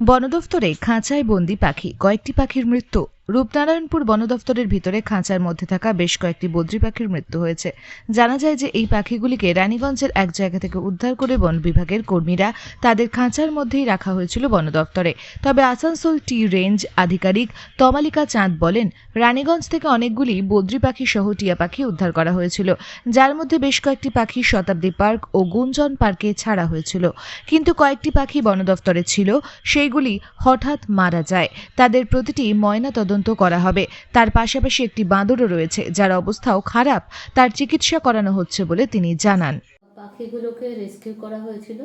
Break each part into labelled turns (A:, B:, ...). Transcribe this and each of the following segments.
A: বন দফতরে খাঁচায় বন্দি পাখি, কয়েকটি পাখির মৃত্যু। রূপনারায়ণপুর বন দফতরের ভিতরে খাঁচার মধ্যে থাকা বেশ কয়েকটি বদ্রি পাখির মৃত্যু হয়েছে। জানা যায় যে এই পাখিগুলিকে রানীগঞ্জের এক জায়গা থেকে উদ্ধার করে বন বিভাগের কর্মীরা তাদের খাঁচার মধ্যেই রাখা হয়েছিল বন দফতরে তবে আসানসোল টি রেঞ্জ আধিকারিক তমালিকা চাঁদ বলেন, রানীগঞ্জ থেকে অনেকগুলি বদ্রি পাখি সহ টিয়া পাখি উদ্ধার করা হয়েছিল, যার মধ্যে বেশ কয়েকটি পাখি শতাব্দী পার্ক ও গুঞ্জন পার্কে ছাড়া হয়েছিল। কিন্তু কয়েকটি পাখি বন দফতরে ছিল সেইগুলি হঠাৎ মারা যায়। তাদের প্রতিটি ময়না তদন্ত করা হবে। তার পাশাপাশি একটি বাঁদরও রয়েছে, যার অবস্থাও খারাপ। তার চিকিৎসা করানো হচ্ছে বলে তিনি জানান।
B: পাখিগুলোকে রেস্কিউ করা হয়েছিল।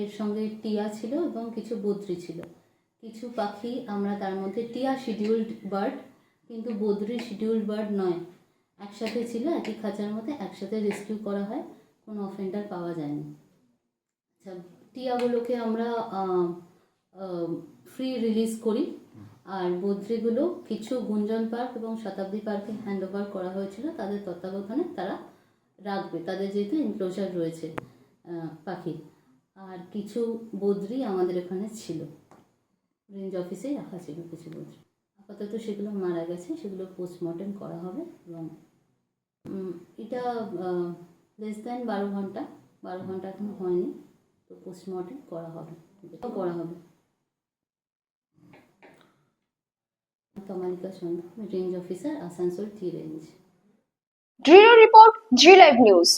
B: এর সঙ্গে টিয়া ছিল এবং কিছু বদ্রি ছিল। কিছু পাখি আমরা তার মধ্যে টিয়া শিডিউল্ড বার্ড, কিন্তু বদ্রি শিডিউল্ড বার্ড নয়। একসাথে ছিল একই খাঁচার মধ্যে একসাথে রেস্কিউ করা হয়। কোনো অফেন্ডার পাওয়া যায়নি। আচ্ছা টিয়াগুলোকে আমরা ফ্রি রিলিজ করি। আর বদ্রিগুলো কিছু গুঞ্জন পার্ক এবং শতাব্দী পার্কে হ্যান্ড ওভার করা হয়েছিল, তাদের তত্ত্বাবধানে তারা রাখবে, তাদের যেহেতু এনক্লোজার রয়েছে পাখি। আর কিছু বদ্রি আমাদের এখানে ছিল। রেঞ্জ অফিসেই রাখা ছিল কিছু বদ্রি। আপাতত সেগুলো মারা গেছে, সেগুলো পোস্টমর্টেম করা হবে এবং এটা লেস দেন বারো ঘণ্টা বারো ঘণ্টা এখনও হয়নি, তো পোস্টমর্টেম করা হবে করা হবে। তমালিকা সন্ধ্যা রেঞ্জ অফিসার আসানসোল টি range
C: Bureau Report G Live News